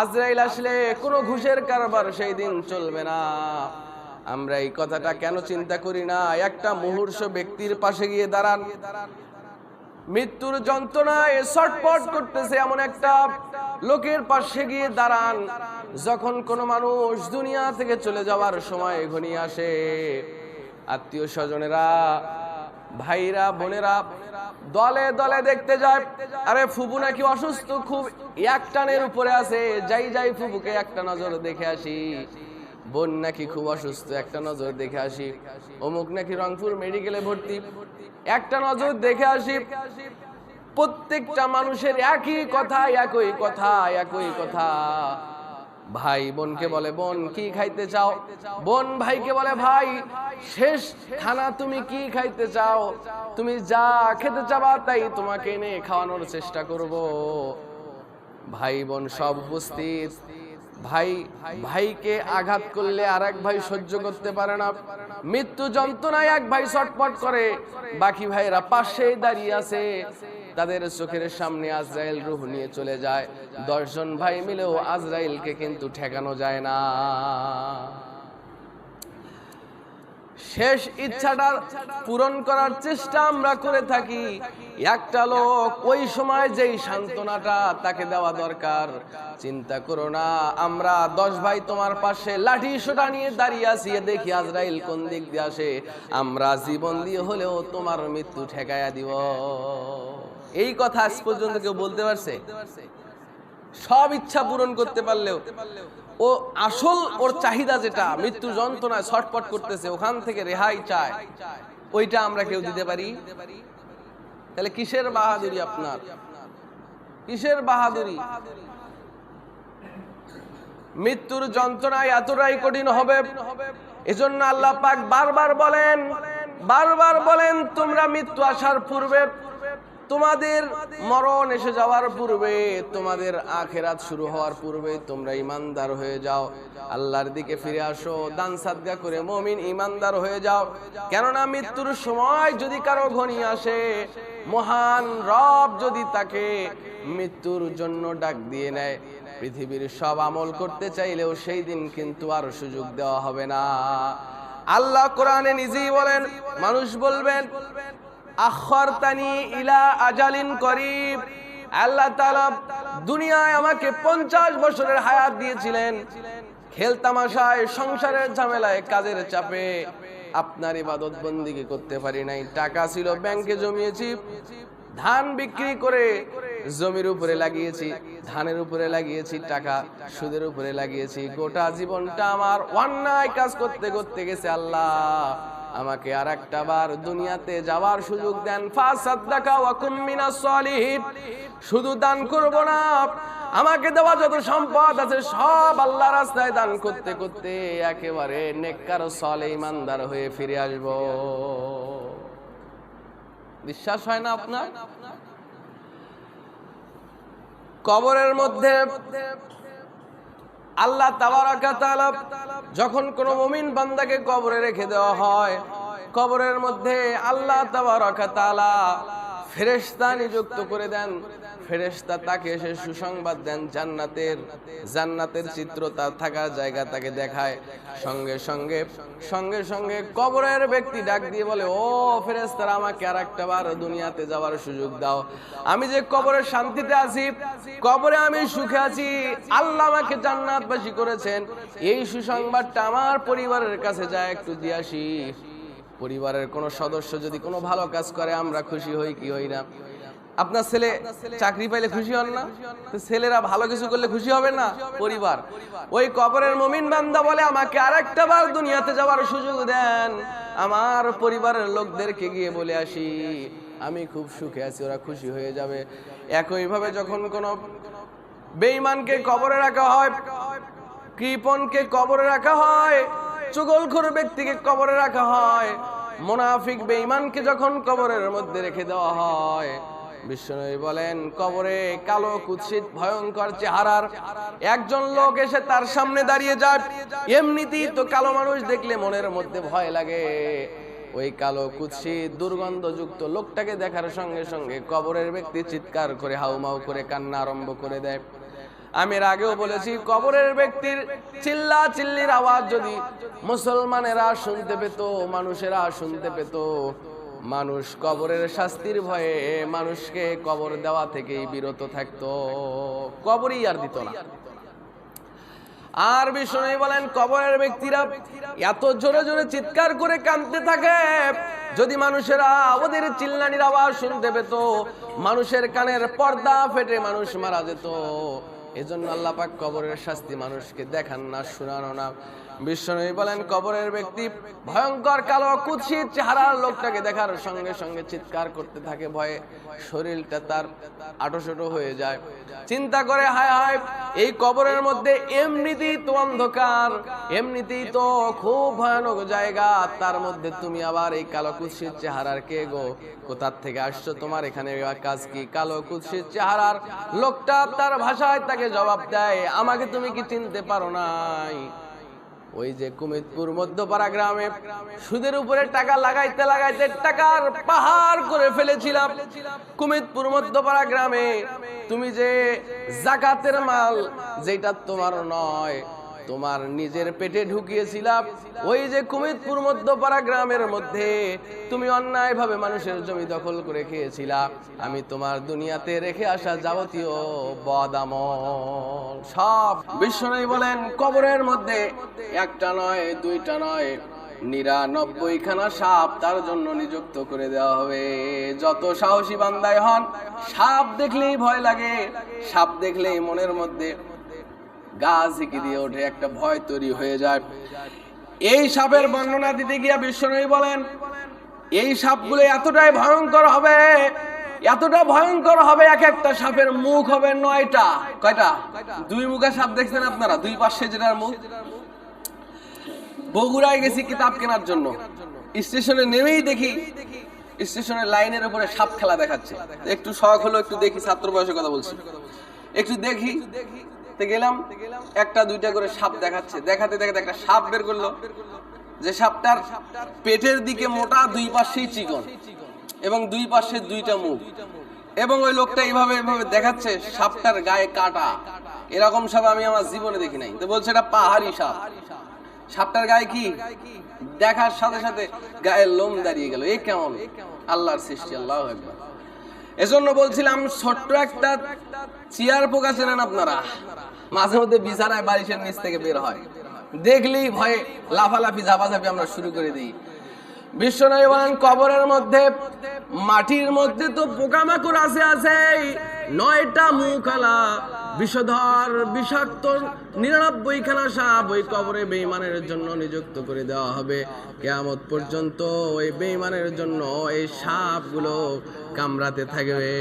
আজরাইল আসলে কোনো ঘুষের কারবার সেই দিন চলবে না। আমরা এই কথাটা কেন চিন্তা করি না? একটা মুহূর্ত ব্যক্তির পাশে গিয়ে দাঁড়ান। মৃত্যুর যন্ত্রণায় ছটপট করতেছে এমন একটা লোকের পাশে গিয়ে দাঁড়ান। যখন কোনো মানুষ দুনিয়া থেকে চলে যাওয়ার সময় ঘনিয়ে আসে। আত্মীয় স্বজনেরা, ভাইরা, বোনেরা দলে দলে দেখতে যায়। আরে ফুবু নাকি অসুস্থ, খুব এক টানের উপরে আছে। যাই যাই ফুবুকে একটা নজর দেখে আসি। বোন নাকি খুব অসুস্থ, একটা নজর দেখে আসি। অমুক নাকি রংপুর মেডিকেলে ভর্তি। একটা নজর দেখে আসি। প্রত্যেকটা মানুষের একই কথা একই কথা একই কথা। ভাই বোনকে বলে বোন কি খাইতে চাও? বোন ভাইকে বলে ভাই শেষ খানা তুমি কি খাইতে চাও? তুমি যা খেতে চাবা তাই তোমাকে এনে খাওয়ানোর চেষ্টা করব। ভাই বোন সব উপস্থিত। ভাই ভাইকে আঘাত করলে আর এক ভাই সহ্য করতে পারে না। মৃত্যু যন্ত্রণায় এক ভাই ছটপট করে। বাকি ভাইরা পাশেই দাঁড়িয়ে আছে। তাদের চোখের সামনে আজরাইল রুহ নিয়ে চলে যায়। দশজন ভাই মিলেও আজরাইলকে কিন্তু ঠেকানো যায় না। শেষ ইচ্ছাটা পূরণ করার চেষ্টা আমরা করে থাকি। একটা লোক ওই সময় যেই সান্ত্বনাটা তাকে দেওয়া দরকার। চিন্তা করো না, আমরা দশ ভাই তোমার পাশে লাঠি সোটা নিয়ে দাঁড়িয়ে আছি দেখি আজরাইল কোন দিক দিয়ে আসে। আমরা জীবন দিয়ে হলেও তোমার মৃত্যু ঠেকাইয়া দিব। এই কথা আজ পর্যন্ত কেউ বলতে পারছে? সব ইচ্ছা পূরণ করতে পারলেও, ও আসল ওর চাহিদা যেটা, মৃত্যু যন্ত্রণায় ছটপট করতেছে, ওখান থেকে রেহাই চায়, ওইটা আমরা কেউ দিতে পারি? তাহলে কিসের বাহাদুরি আপনার? কিসের বাহাদুরি? মৃত্যুর যন্ত্রণায় এতটাই কঠিন হবে, এজন্য আল্লাহ পাক বারবার বলেন বারবার বলেন, তোমরা মৃত্যু আসার পূর্বে তোমাদের মরণ এসে যাওয়ার পূর্বে, তোমাদের আখেরাত শুরু হওয়ার পূর্বে তোমরা ইমানদার হয়ে যাও। আল্লাহর দিকে ফিরে আসো, দান সাদগা করে মমিন ইমানদার হয়ে যাও। কেননা মৃত্যুর সময় যদি কারও ঘনি আসে, মহান রব যদি তাকে মৃত্যুর জন্য ডাক দিয়ে নেয়। পৃথিবীর সব আমল করতে চাইলেও সেই দিন কিন্তু আর সুযোগ দেওয়া হবে না। আল্লাহ কোরআনে নিজেই বলেন, মানুষ বলবেন আখরতানি ইলা আজালিন দুনিয়ায় আমাকে পঞ্চাশ বছরের হায়াত দিয়েছিলেন। খেলতামাশায় সংসারের ঝামেলায়, কাজের চাপে। আপনার ইবাদত করতে পারি নাই। টাকা ছিল ব্যাংকে জমিয়েছি। ধান বিক্রি করে জমির উপরে লাগিয়েছি, ধানের উপরে লাগিয়েছি টাকা, সুদের উপরে লাগিয়েছি। গোটা জীবনটা আমার অন্যায় কাজ করতে করতে গেছে আল্লাহ। আমাকে আর একটা বার দুনিয়াতে যাওয়ার সুযোগ দেন। শুধু দান করব না, আমাকে দেওয়া যত সম্পদ আছে সব আল্লাহ রাস্তায় দান করতে করতে একেবারে নেককার, সলে ইমানদার হয়ে ফিরে আসব। বিশ্বাস হয় না আপনার? কবরের মধ্যে আল্লাহ যখন কোন মুমিন বান্দাকে কবরে রেখে দেওয়া হয়, কবরের মধ্যে আল্লাহ তাবারাকা ফেরেস্তা নিযুক্ত করে দেন। ফেরেশতা তাকে এসে সুসংবাদ দেন, জান্নাতের জান্নাতের চিত্র তার থাকার জায়গা তাকে দেখায়। সঙ্গে সঙ্গে সঙ্গে সঙ্গে কবরের ব্যক্তি ডাক দিয়ে বলে, ও ফেরেশতারা, আমাকে আর একটা বার দুনিয়াতে যাওয়ার সুযোগ দাও। আমি যে কবরের শান্তিতে আছি, কবরে আমি সুখে আছি, আল্লাহ আমাকে জান্নাতবাসী করেছেন। এই সুসংবাদটা আমার পরিবারের কাছে যায়, একটু দিয়ে আসি। পরিবারের কোনো সদস্য যদি কোনো ভালো কাজ করে, আমরা খুশি হই, কি হই না? আপনার ছেলে চাকরি পাইলে খুশি হন না? ছেলেরা ভালো কিছু করলে খুশি হবে না? পরিবার। ওই কবরের মমিন বান্দা বলে, আমাকে আরেকটা বার দুনিয়াতে যাওয়ার সুযোগ দেন। আমার পরিবারের লোকদেরকে গিয়ে বলে আসি, আমি খুব সুখে আছি, ওরা খুশি হয়ে যাবে। একইভাবে যখন কোনো বেঈমানকে কবরে রাখা হয় কৃপনকে কবরে রাখা হয়, চুগলখোর ব্যক্তিকে কবরে রাখা হয়, মোনাফিক বেঈমানকে যখন কবরের মধ্যে রেখে দেওয়া হয় বিশ্বনবী বলেন, কবরে কালো, কুৎসিত, ভয়ঙ্কর চেহারার একজন লোক এসে তার সামনে দাঁড়িয়ে যায়। এমনিতেই তো কালো মানুষ দেখলে মনের মধ্যে ভয় লাগে। ওই কালো, কুৎসিত, দুর্গন্ধযুক্ত লোকটাকে দেখার সঙ্গে সঙ্গে কবরের ব্যক্তি চিৎকার করে, হাউমাউ করে, কান্না আরম্ভ করে দেয়। আমি আগেও বলেছি, কবরের ব্যক্তির চিল্লা চিল্লির আওয়াজ যদি মুসলমানেরা শুনতে পেত, মানুষেরা শুনতে পেত মানুষ কবরের শাস্তির ভয়ে মানুষকে কবর দেওয়া থেকেই বিরত থাকতো। কবরই আর দিত না। আর বিষ্ণু বলেন, কবরের ব্যক্তিরা এত জোরে জোরে চিৎকার করে কাঁদতে থাকে। যদি মানুষেরা ওদের চিল্লানির আওয়াজ শুনতে পেত, মানুষের কানের পর্দা ফেটে মানুষ মারা যেত। এজন্য আল্লাহ পাক কবরের শাস্তি মানুষকে দেখান না, শোনানো না। বিশ্বনবী বলেন, কবরের ব্যক্তি ভয়ঙ্কর কালো কুৎসিত চেহারার লোকটাকে দেখার সঙ্গে সঙ্গে চিৎকার করতে থাকে, ভয়ে শরীরটা তার আটোশটো হয়ে যায়। চিন্তা করে, হায় হায়, এই কবরের মধ্যে এমনিতেই তো অন্ধকার, এমনিতেই তো খুব ভয়ানক জায়গা, তার মধ্যে তুমি আবার এই কালো কুৎসিত চেহারার কে গো? কোথার থেকে আসছো তোমার এখানে? কাজ কি? কালো কুৎসিত চেহারার লোকটা তার ভাষায় তাকে জবাব দেয়, আমাকে তুমি কি চিনতে পারো নাই? ওই যে কুমিদপুর মধ্যপাড়া গ্রামে সুদের উপরে টাকা লাগাইতে লাগাইতে টাকার পাহাড় করে ফেলেছিলাম। কুমিদপুর মধ্যপাড়া গ্রামে। তুমি যে জাকাতের মাল, যেটা তোমার নয় তোমার নিজের পেটে ঢুকিয়েছিলাম। ওই যে কুমিদপুর মধ্যপাড়া গ্রামের মধ্যে। তুমি অন্যায়ভাবে মানুষের জমি দখল করে খেয়েছিলা। আমি তোমার দুনিয়াতে রেখে আসা যাবতীয় বদামল। সব বিশ্বনবী বলেন, কবরের মধ্যে একটা নয়, দুইটা নয় নিরানব্বই খানা সাপ তার জন্য নিযুক্ত করে দেওয়া হবে। যত সাহসী বান্দায় হন, সাপ দেখলেই ভয় লাগে, সাপ দেখলেই মনের মধ্যে গা ঝিকি দিয়ে ওঠে, একটা ভয় তৈরি হয়ে যায়। এই সাপের বর্ণনা দিতে গিয়া বিশ্বনবী বলেন, এই সাপগুলো এতটাই ভয়ঙ্কর হবে, এতটা ভয়ঙ্কর হবে এক একটা সাপের মুখ হবে নয়টা। কয়টা? দুই মুখা সাপ দেখছেন আপনারা? দুই পাশে যেটার মুখ। বগুড়ায় গেছি কিতাব কেনার জন্য। স্টেশনে নেমেই দেখি, স্টেশনের লাইনের উপরে সাপ খেলা দেখাচ্ছে। একটু শখ হলো, একটু দেখি, ছাত্র বয়সের কথা বলছি। একটু দেখি তে গেলাম, একটা, দুইটা করে সাপ দেখাচ্ছে। দেখাতে দেখাতে একটা সাপ বের করল। যে সাপটার পেটের দিকে মোটা দুই পাশেই চিকন এবং দুই পাশে দুইটা মুখ। এবং ওই লোকটা এইভাবে এইভাবে দেখাচ্ছে, সাপটার গায়ে কাটা। এরকম সাপ আমি আমার জীবনে দেখি নাই। তো বলছে, এটা পাহাড়ি সাপ। সাপটার গায়ে কি? দেখার সাথে সাথে গায়ের লোম দাঁড়িয়ে গেল। এ কেমন? আল্লাহর সৃষ্টি, আল্লাহ একবার এজন্য বলছিলাম, ছোট্ট একটা চেয়ার পোকা চেনেন আপনারা। মাঝে মধ্যে বিছানায় বারিশের নিচ থেকে বের হয়। দেখলেই ভয়ে লাফালাফি, ঝাপাঝাপি আমরা শুরু করে দিই। বিশ্বনবী কবরের মধ্যে, মাটির মধ্যে তো পোকামাকড় আছে আছে নয়টা মুখালা, বিষধর, বিষাক্ত, নিরানব্বই খানা সাপ ওই কবরে বেইমানের জন্য নিযুক্ত করে দেওয়া হবে। কেয়ামত পর্যন্ত ওই বেইমানের জন্য এই সাপগুলো কামড়াতে থাকবে।